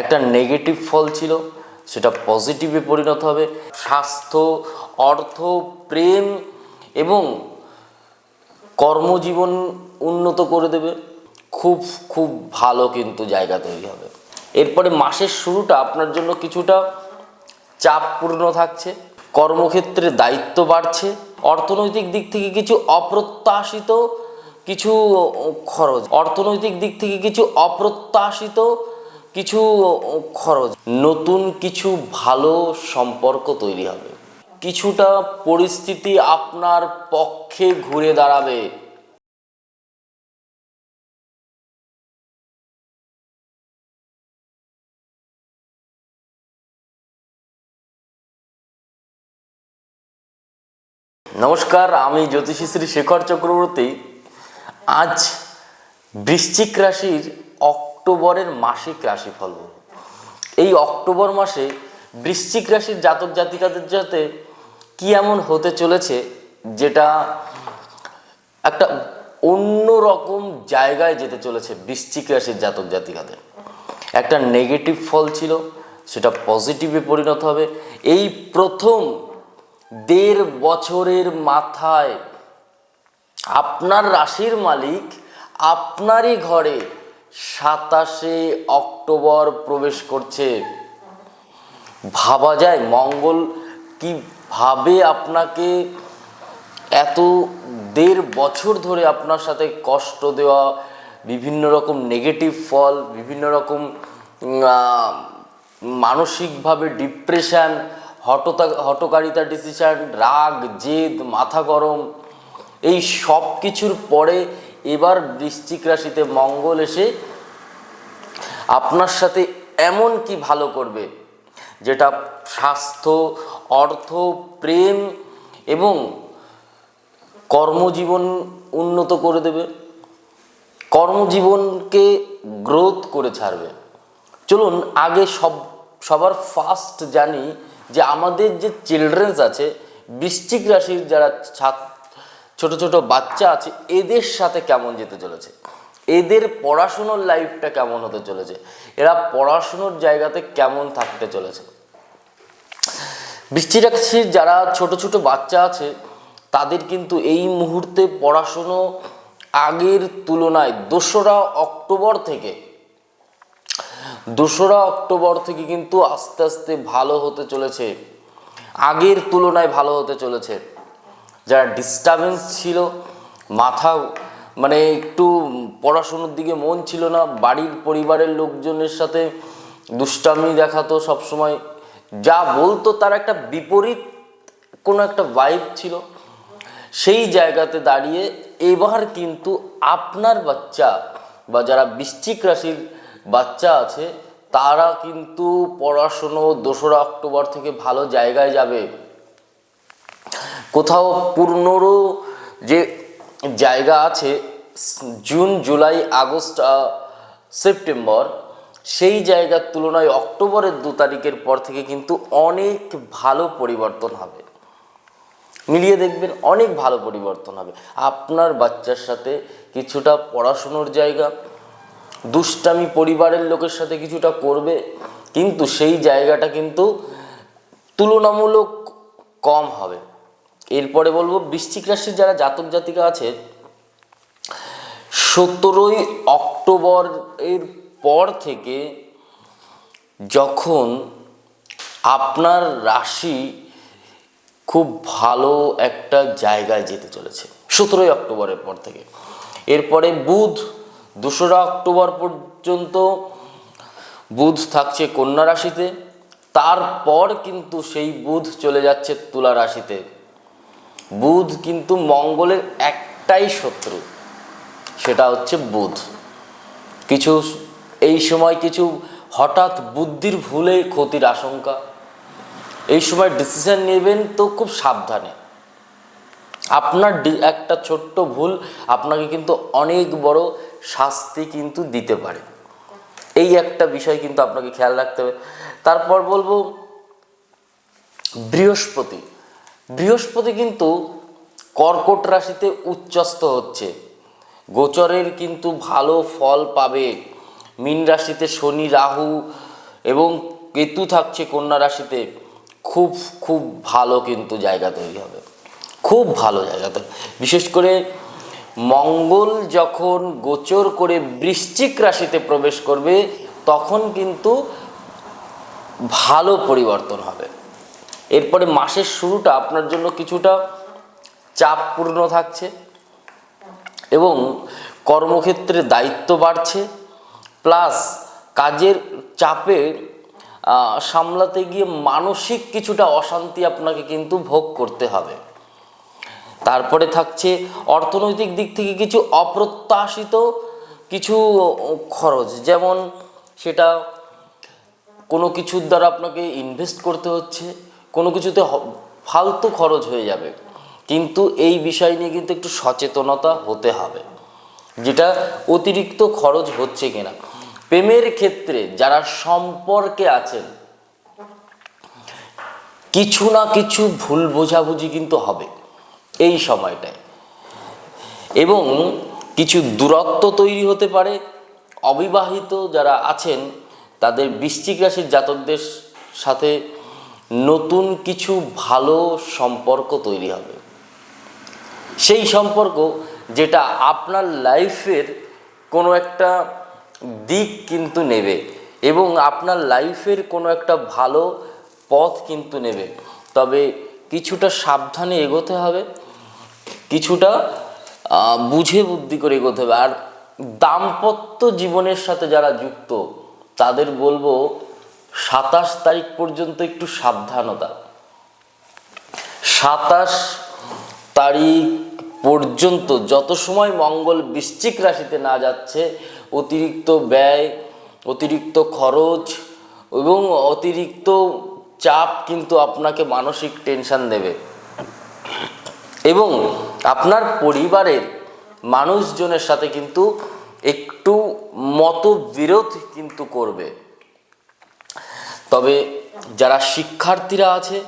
একটা নেগেটিভ ফল ছিল, সেটা পজিটিভে পরিণত হবে। স্বাস্থ্য, অর্থ, প্রেম এবং কর্মজীবন উন্নত করে দেবে। খুব খুব ভালো কিন্তু জায়গা তৈরি হবে। এরপরে মাসের শুরুটা আপনার জন্য কিছুটা চাপপূর্ণ থাকছে। কর্মক্ষেত্রে দায়িত্ব বাড়ছে। অর্থনৈতিক দিক থেকে কিছু অপ্রত্যাশিত কিছু খরচ। অর্থনৈতিক দিক থেকে কিছু অপ্রত্যাশিত কিছু খরচ, নতুন কিছু ভালো সম্পর্ক তৈরি হবে। কিছুটা পরিস্থিতি আপনার পক্ষে ঘুরে দাঁড়াবে। নমস্কার, আমি জ্যোতিষী শ্রী শেখর চক্রবর্তী। আজ বৃশ্চিক রাশির অক্টোবরের মাসিক রাশিফল। এই অক্টোবর মাসে বৃশ্চিক রাশির জাতক জাতিকাদের যাতে কি এমন হতে চলেছে যেটা একটা অন্য রকম জায়গায় যেতে চলেছে বৃশ্চিক রাশির জাতক জাতিকাদের একটা নেগেটিভ ফল ছিল, সেটা পজিটিভে পরিণত হবে এই প্রথম দেড় বছরের মাথায় আপনার রাশির মালিক আপনারই ঘরে সাতাশে অক্টোবর প্রবেশ করছে। ভাবা যায়, মঙ্গল কীভাবে আপনাকে এত দেড় বছর ধরে আপনার সাথে কষ্ট দেওয়া, বিভিন্ন রকম নেগেটিভ ফল বিভিন্ন রকম মানসিকভাবে ডিপ্রেশন হটতা হটকারিতা ডিসিশান রাগ, জেদ, মাথা গরম, এই সব কিছুর পরে এবার বৃশ্চিক রাশিতে মঙ্গল এসে আপনার সাথে এমন কি ভালো করবে? যেটা স্বাস্থ্য, অর্থ, প্রেম এবং কর্মজীবন উন্নত করে দেবে। কর্মজীবনকে গ্রোথ করে ছাড়বে। চলুন আগে সব, সবার ফার্স্ট জানি যে আমাদের যে চিলড্রেন্স আছে, বৃশ্চিক রাশির যারা ছাত্র ছোট ছোট বাচ্চা আছে, এদের সাথে কেমন যেতে চলেছে? এদের পড়াশুনোর লাইফটা কেমন হতে চলেছে? এরা পড়াশুনোর জায়গাতে কেমন থাকতে চলেছে? বৃষ্টি রাখছি যারা ছোট ছোট বাচ্চা আছে, তাদের কিন্তু এই মুহূর্তে পড়াশুনো আগের তুলনায় দোসরা অক্টোবর থেকে, দোসরা অক্টোবর থেকে কিন্তু আস্তে আস্তে ভালো হতে চলেছে। আগের তুলনায় ভালো হতে চলেছে। যারা ডিস্টারবেন্স ছিল, মাথা মানে একটু পড়াশুনোর দিকে মন ছিল না, বাড়ির পরিবারের লোকজনের সাথে দুষ্টামি দেখাতো সবসময়। যা বলতো তার একটা বিপরীত কোনো একটা ভাইব ছিল। সেই জায়গাতে দাঁড়িয়ে এবার কিন্তু আপনার বাচ্চা বা যারা বৃশ্চিক রাশির বাচ্চা আছে, তারা কিন্তু পড়াশুনো, দোসরা অক্টোবর থেকে ভালো জায়গায় যাবে। কোথাও পূর্ণরও যে জায়গা আছে, জুন, জুলাই, আগস্ট সেপ্টেম্বর, সেই জায়গার তুলনায় অক্টোবরের দু তারিখের পর থেকে কিন্তু অনেক ভালো পরিবর্তন হবে। মিলিয়ে দেখবেন অনেক ভালো পরিবর্তন হবে। আপনার বাচ্চার সাথে কিছুটা পড়াশুনোর জায়গা, দুষ্টামি পরিবারের লোকের সাথে কিছুটা করবে, কিন্তু সেই জায়গাটা কিন্তু তুলনামূলক কম হবে। এরপরে বলব, বৃশ্চিক রাশির যারা জাতক জাতিকা আছে, সতেরোই অক্টোবর এর পর থেকে যখন আপনার রাশি খুব ভালো একটা জায়গায় যেতে চলেছে, সতেরোই অক্টোবরের পর থেকে। এরপরে বুধ, দোসরা অক্টোবর পর্যন্ত বুধ থাকছে কন্যা রাশিতে, তারপর কিন্তু সেই বুধ চলে যাচ্ছে তুলা রাশিতে। বুধ কিন্তু মঙ্গলের একটাই শত্রু, সেটা হচ্ছে বুধ। কিছু এই সময় কিছু হঠাৎ বুদ্ধির ভুলে ক্ষতির আশঙ্কা, এই সময় ডিসিশন নেবেন তো খুব সাবধানে। আপনার একটা ছোট্ট ভুল আপনাকে কিন্তু অনেক বড় শাস্তি কিন্তু দিতে পারে। এই একটা বিষয় কিন্তু আপনাকে খেয়াল রাখতে হবে। তারপর বলব বৃহস্পতি। বৃহস্পতি কিন্তু কর্কট রাশিতে উচ্চস্থ হচ্ছে। গোচরের কিন্তু ভালো ফল পাবে। মীন রাশিতে শনি, রাহু এবং কেতু থাকছে কন্যা রাশিতে। খুব খুব ভালো কিন্তু জায়গা তৈরি হবে। খুব ভালো জায়গা তৈরি। বিশেষ করে মঙ্গল যখন গোচর করে বৃশ্চিক রাশিতে প্রবেশ করবে, তখন কিন্তু ভালো পরিবর্তন হবে। এরপরে মাসের শুরুটা আপনার জন্য কিছুটা চাপপূর্ণ থাকছে এবং কর্মক্ষেত্রে দায়িত্ব বাড়ছে, প্লাস কাজের চাপে সামলাতে গিয়ে মানসিক কিছুটা অশান্তি আপনাকে কিন্তু ভোগ করতে হবে। তারপরে থাকছে অর্থনৈতিক দিক থেকে কিছু অপ্রত্যাশিত কিছু খরচ, যেমন সেটা কোনো কিছুর দ্বারা আপনাকে ইনভেস্ট করতে হচ্ছে কোনো কিছুতে ফালতু খরচ হয়ে যাবে। কিন্তু এই বিষয় নিয়ে কিন্তু একটু সচেতনতা হতে হবে, যেটা অতিরিক্ত খরচ হচ্ছে কিনা। প্রেমের ক্ষেত্রে যারা সম্পর্কে আছেন, কিছু না কিছু ভুল বোঝাবুঝি কিন্তু হবে এই সময়টায়। এবং কিছু দূরত্ব তৈরি হতে পারে, অবিবাহিত যারা আছেন, তাদের বৃশ্চিক রাশির জাতকদের সাথে নতুন কিছু ভালো সম্পর্ক তৈরি হবে। সেই সম্পর্ক যেটা আপনার লাইফের কোনো একটা দিক কিন্তু নেবে এবং আপনার লাইফের কোনো একটা ভালো পথ কিন্তু নেবে। তবে কিছুটা সাবধানে এগোতে হবে, কিছুটা বুঝে বুদ্ধি করে এগোতে হবে। আর দাম্পত্য জীবনের সাথে যারা যুক্ত, তাদের বলব সাতাশ তারিখ পর্যন্ত একটু সাবধানতা। সাতাশ তারিখ পর্যন্ত যত সময় মঙ্গল বৃশ্চিক রাশিতে না যাচ্ছে, অতিরিক্ত ব্যয়, অতিরিক্ত খরচ এবং অতিরিক্ত চাপ কিন্তু আপনাকে মানসিক টেনশন দেবে। এবং আপনার পরিবারের মানুষজনের সাথে কিন্তু একটু মতবিরোধ কিন্তু করবে। তবে যারা শিক্ষার্থীরা আছে,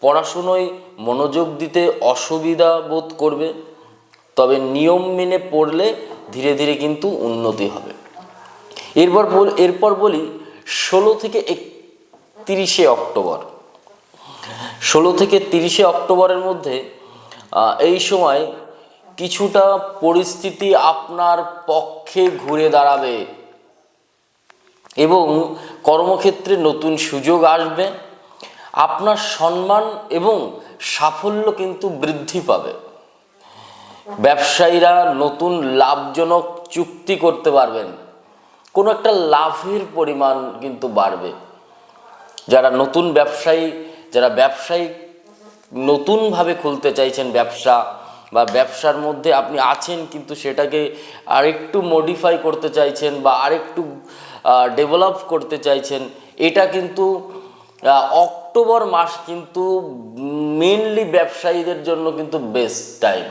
পড়াশুনোয় মনোযোগ দিতে অসুবিধা বোধ করবে, তবে নিয়ম মেনে পড়লে ধীরে ধীরে কিন্তু উন্নতি হবে। এরপর বল, এরপর বলি, ষোলো থেকে একত্রিশে অক্টোবর। ষোলো থেকে তিরিশে অক্টোবরের মধ্যে এই সময় কিছুটা পরিস্থিতি আপনার পক্ষে ঘুরে দাঁড়াবে। এবং কর্মক্ষেত্রে নতুন সুযোগ আসবে, আপনার সম্মান এবং সাফল্য কিন্তু বৃদ্ধি পাবে। ব্যবসায়ীরা নতুন লাভজনক চুক্তি করতে পারবেন। কোনো একটা লাভের পরিমাণ কিন্তু বাড়বে। যারা নতুন ব্যবসায়ী, যারা ব্যবসায়ী নতুনভাবে খুলতে চাইছেন ব্যবসা বা ব্যবসার মধ্যে আপনি আছেন কিন্তু সেটাকে আরেকটু মডিফাই করতে চাইছেন বা আরেকটু ডেভেলপ করতে চাইছেন। এটা কিন্তু অক্টোবর মাস কিন্তু মেনলি ব্যবসায়ীদের জন্য কিন্তু বেস্ট টাইম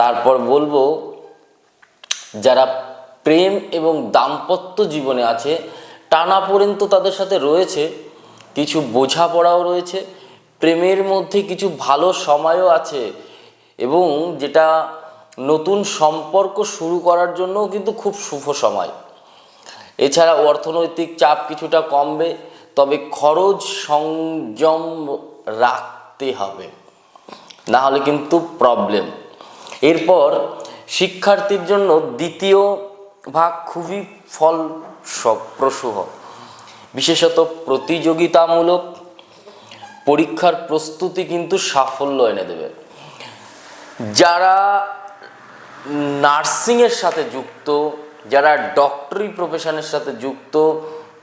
তারপর বলব, যারা প্রেম এবং দাম্পত্য জীবনে আছে টানা পর্যন্ত তাদের সাথে রয়েছে, কিছু বোঝাপড়াও রয়েছে, প্রেমের মধ্যে কিছু ভালো সময়ও আছে এবং যেটা নতুন সম্পর্ক শুরু করার জন্যও কিন্তু খুব শুভ সময়। এছাড়া অর্থনৈতিক চাপ কিছুটা কমবে, তবে খরচ সংযম রাখতে হবে। না হলে কিন্তু প্রবলেম এরপর, শিক্ষার্থীর জন্য দ্বিতীয় ভাগ খুবই ফল প্রসূহ বিশেষত প্রতিযোগিতামূলক পরীক্ষার প্রস্তুতি কিন্তু সাফল্য এনে দেবে। যারা নার্সিংয়ের সাথে যুক্ত যারা ডক্টরি প্রফেশনের সাথে যুক্ত,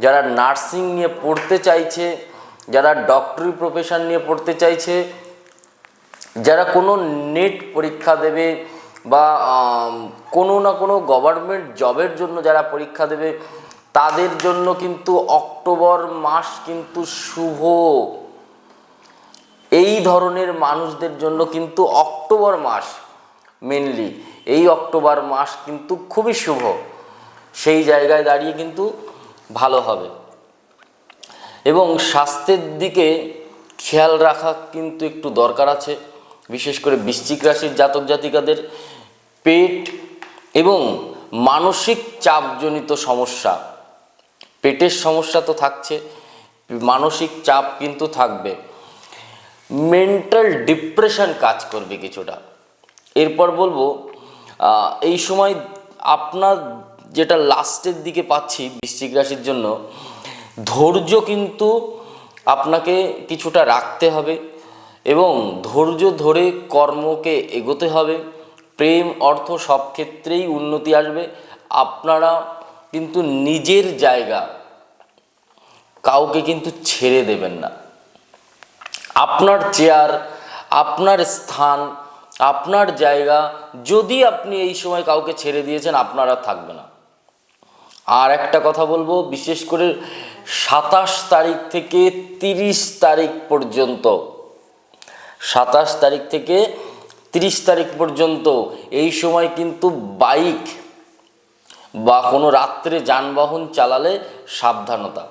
যারা নার্সিং নিয়ে পড়তে চাইছে, যারা ডক্টরি প্রফেশন নিয়ে পড়তে চাইছে, যারা কোনো নেট পরীক্ষা দেবে বা কোনো না কোনো গভর্নমেন্ট জবের জন্য যারা পরীক্ষা দেবে, তাদের জন্য কিন্তু অক্টোবর মাস কিন্তু শুভ। এই ধরনের মানুষদের জন্য কিন্তু অক্টোবর মাস মেনলি এই অক্টোবর মাস কিন্তু খুবই শুভ। সেই জায়গায় দাঁড়িয়ে কিন্তু ভালো হবে। এবং স্বাস্থ্যের দিকে খেয়াল রাখা কিন্তু একটু দরকার আছে, বিশেষ করে বৃশ্চিক রাশির জাতক জাতিকাদের। পেট এবং মানসিক চাপজনিত সমস্যা, পেটের সমস্যা তো থাকছে, মানসিক চাপ কিন্তু থাকবে। মেন্টাল ডিপ্রেশন কাজ করবে কিছুটা। এরপর বলব এই সময় আপনার যেটা লাস্টের দিকে পাচ্ছি বৃশ্চিক রাশির জন্য, ধৈর্য কিন্তু আপনাকে কিছুটা রাখতে হবে এবং ধৈর্য ধরে কর্মকে এগোতে হবে। প্রেম, অর্থ সব ক্ষেত্রেই উন্নতি আসবে। আপনারা কিন্তু নিজের জায়গা কাউকে কিন্তু ছেড়ে দেবেন না। আপনার চেয়ার, আপনার স্থান, আপনার জায়গা, যদি আপনি এই সময় কাউকে ছেড়ে দিয়েছেন, আপনারা থাকবে না। আর একটা কথা বলব, বিশেষ করে সাতাশ তারিখ থেকে তিরিশ তারিখ পর্যন্ত, সাতাশ তারিখ থেকে তিরিশ তারিখ পর্যন্ত এই সময় কিন্তু বাইক বা কোনো রাত্রে যানবাহন চালালে সাবধানতা।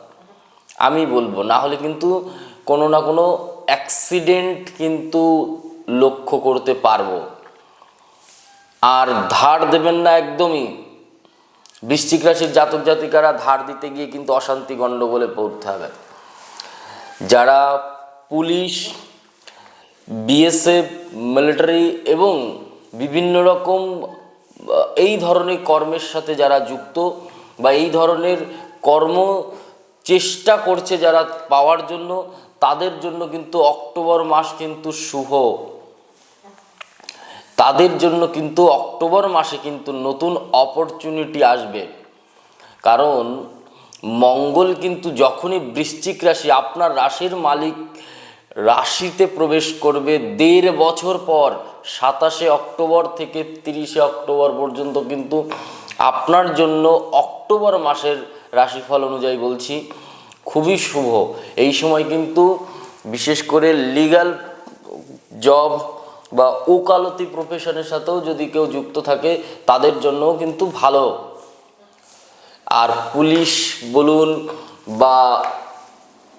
আমি বলব, না হলে কিন্তু কোনো না কোনো অ্যাক্সিডেন্ট কিন্তু লক্ষ্য করতে পারব। আর ধার দেবেন না একদমই। বৃশ্চিক রাশির জাতক জাতিকারা ধার দিতে গিয়ে কিন্তু অশান্তি গণ্ডগোলে পড়তে হবে। যারা পুলিশ, বিএসএফ, মিলিটারি এবং বিভিন্ন রকম এই ধরনের কর্মের সাথে যারা যুক্ত বা এই ধরনের কর্ম চেষ্টা করছে যারা পাওয়ার জন্য, তাদের জন্য কিন্তু অক্টোবর মাস কিন্তু শুভ। তাদের জন্য কিন্তু অক্টোবর মাসে কিন্তু নতুন অপরচুনিটি আসবে। কারণ মঙ্গল কিন্তু যখনই বৃশ্চিক রাশি, আপনার রাশির মালিক রাশিতে প্রবেশ করবে দেড় বছর পর, সাতাশে অক্টোবর থেকে তিরিশে অক্টোবর পর্যন্ত কিন্তু আপনার জন্য অক্টোবর মাসের রাশিফল অনুযায়ী বলছি, খুবই শুভ। এই সময় কিন্তু বিশেষ করে লিগ্যাল জব বা ওকালতি প্রফেশনের সাথেও যদি কেউ যুক্ত থাকে, তাদের জন্যও কিন্তু ভালো। আর পুলিশ বলুন বা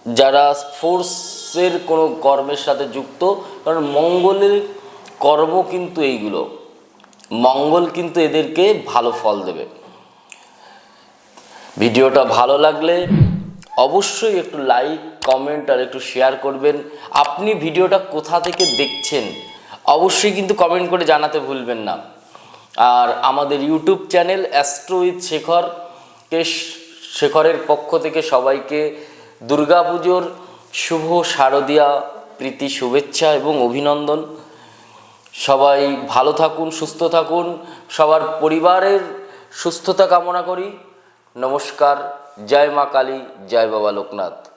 যারা ফোর্সের কোনো কর্মের সাথে যুক্ত, কারণ মঙ্গলের কর্ম কিন্তু এইগুলো। মঙ্গল কিন্তু এদেরকে ভালো ফল দেবে। ভিডিওটা ভালো লাগলে অবশ্যই একটু লাইক কমেন্ট আর একটু শেয়ার করবেন। আপনি ভিডিওটা কোথা থেকে দেখছেন? অবশ্যই কিন্তু কমেন্ট করে জানাতে ভুলবেন না। আর আমাদের YouTube channel Astro with Shekhar কে শেখরের পক্ষ থেকে সবাইকে দুর্গাপুজোর শুভ শারদীয়া, প্রীতি, শুভেচ্ছা এবং অভিনন্দন। সবাই ভালো থাকুন, সুস্থ থাকুন। সবার পরিবারের সুস্থতা কামনা করি। নমস্কার, জয় মা কালী, জয় বাবা লোকনাথ।